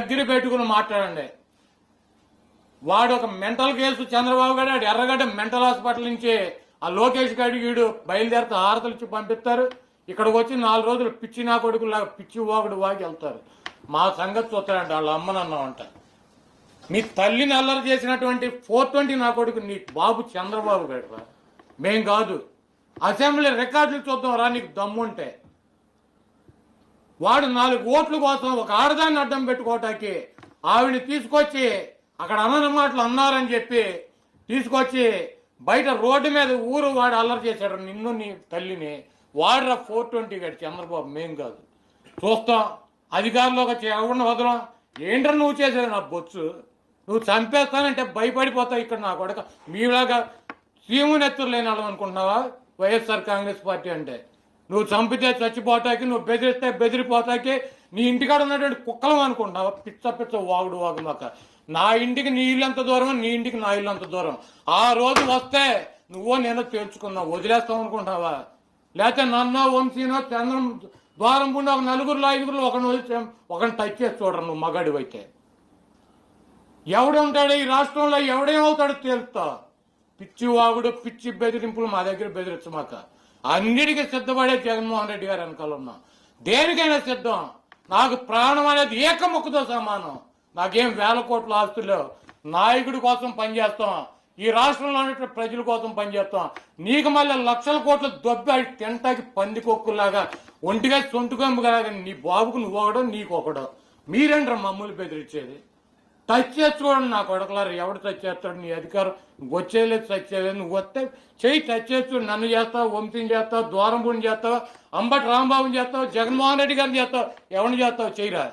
దగ్గర పెట్టుకుని మాట్లాడండి. వాడు ఒక మెంటల్ కేసు చంద్రబాబు గారు ఆడు ఎర్రగడ్డ మెంటల్ హాస్పిటల్ నుంచి ఆ లోకేష్ గారి వీడు బయలుదేరితే హారతలు ఇచ్చి పంపిస్తారు. ఇక్కడికి వచ్చి నాలుగు రోజులు పిచ్చి నా కొడుకులాగా పిచ్చి వాగుడు వాగి వెళ్తారు. మా సంగతి చూస్తారండి వాళ్ళ అమ్మనన్నామంట మీ తల్లిని అల్లరి చేసినటువంటి ఫోర్ ట్వంటీ నా కొడుకు నీ బాబు చంద్రబాబు గారు రా మేం కాదు. అసెంబ్లీ రికార్డులు చూద్దాం రా నీకు దమ్ముంటే. వాడు నాలుగు ఓట్ల కోసం ఒక ఆడదాన్ని అడ్డం పెట్టుకోవటానికి ఆవిడని తీసుకొచ్చి అక్కడ అనని మాటలు అన్నారని చెప్పి తీసుకొచ్చి బయట రోడ్డు మీద ఊరు వాడు అల్లరి చేశాడు. నిన్ను నీ తల్లిని వాడురా ఫోర్ ట్వంటీ గడి? చంద్రబాబు మేం కాదు. చూస్తాం. అధికారంలోకి వచ్చి ఎవరిని వదలం? ఏంట్రా నువ్వు చేశావు నా బొచ్చు. నువ్వు చంపేస్తానంటే భయపడిపోతావు ఇక్కడ నా కొడక. మీలాగా సీమునెత్తురు లేని వాళ్ళం అనుకుంటున్నావా? వైఎస్ఆర్ కాంగ్రెస్ పార్టీ అంటే. నువ్వు చంపితే చచ్చిపోతాకి నువ్వు బెదిరిస్తే బెదిరిపోతాకి నీ ఇంటికాడ ఉన్నటువంటి కుక్కలం అనుకుంటావు పిచ్చ పిచ్చ వాగుడు వాగుమాక నా ఇంటికి నీ ఇల్లు ఎంత దూరం నీ ఇంటికి నా ఇల్లు అంత దూరం ఆ రోజు వస్తే నువ్వో నేను తేల్చుకున్నావు వదిలేస్తావు అనుకుంటున్నావా? లేకపోతే నన్నో వంశీనో చంద్రం ద్వారం గుండా ఒక నలుగురులో ఐదుగురు ఒకరిని వదిలి ఒకరిని టచ్ చేసి చూడరు నువ్వు మగాడివి అయితే. ఎవడుంటాడు ఈ రాష్ట్రంలో? ఎవడేమవుతాడో తేలుతా. పిచ్చి వాగుడు పిచ్చి బెదిరింపులు మా దగ్గర బెదిరించమాక అన్నిటికీ సిద్ధపడే జగన్మోహన్ రెడ్డి గారు వెనకాల ఉన్నా. దేనికైనా సిద్ధం. నాకు ప్రాణం అనేది ఏకముక్కుతో సమానం. నాకేం వేల కోట్ల ఆస్తులు నాయకుడి కోసం పనిచేస్తాం. ఈ రాష్ట్రంలో ఉన్నటువంటి ప్రజల కోసం పనిచేస్తాం. నీకు మళ్ళీ లక్షల కోట్ల దొబ్బి అవి తింటాకి పందికొక్కులాగా ఒంటిగా సొంటుకొమ్మలాగా నీ బాబుకు నువ్వు ఒకడో నీకు ఒకడో. మీరేంట్రా మమ్మల్ని బెదిరించేది. టచ్ చేసి నా కొడకలారు. ఎవడు టచ్ చేస్తాడు నీ అధికారం. వచ్చేలేదు టచ్ చేయలేదు నువ్వు వస్తే చెయ్యి టచ్ చేసి నన్ను చేస్తావు? వంశీని చేస్తావు? ద్వారంపూడిని చేస్తావు? అంబటి రాంబాబుని చేస్తావు? జగన్మోహన్ రెడ్డి గారిని చేస్తావు? ఎవరిని చేస్తావు? చెయ్యరా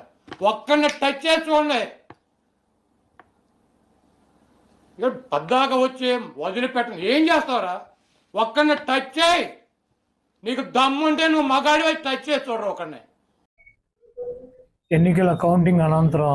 ఒక్కడిని టచ్ చేసుకోండి ఇక పద్దాక వచ్చి వదిలిపెట్టను. ఏం చేస్తావురా? ఒక్కడిని టచ్ చేయి. నీకు దమ్ముంటే నువ్వు మగాడి వచ్చి టచ్ చేసి చూడరు ఒకడిని ఎన్నికల కౌంటింగ్ అనంతరం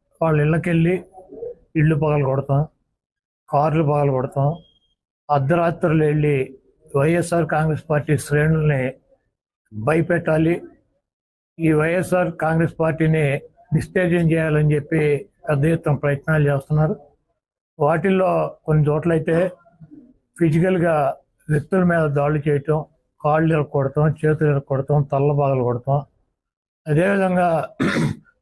వాళ్ళ ఇళ్ళకెళ్ళి ఇళ్ళు పగలు కొడతాం కార్లు పగలు కొడతాం. అర్ధరాత్రులు వెళ్ళి వైఎస్ఆర్ కాంగ్రెస్ పార్టీ శ్రేణుల్ని భయపెట్టాలి. ఈ వైఎస్ఆర్ కాంగ్రెస్ పార్టీని డిస్టేజన్ చేయాలని చెప్పి పెద్ద ఎత్తున ప్రయత్నాలు చేస్తున్నారు. వాటిల్లో కొన్ని చోట్లయితే ఫిజికల్గా వ్యక్తుల మీద దాడులు చేయటం కాళ్ళు కొడతాం చేతులు కొడతాం తల్ల బాగలు కొడతాం. అదేవిధంగా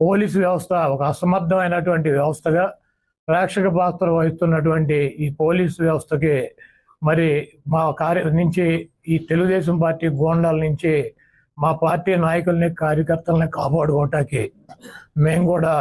పోలీసు వ్యవస్థ ఒక అసమర్థమైనటువంటి వ్యవస్థగా ప్రేక్షక పాత్ర వహిస్తున్నటువంటి ఈ పోలీసు వ్యవస్థకి మరి మా కార్య నుంచి ఈ తెలుగుదేశం పార్టీ గోండాల నుంచి మా పార్టీ నాయకుల్ని కార్యకర్తల్ని కాపాడుకోవటానికి మేము కూడా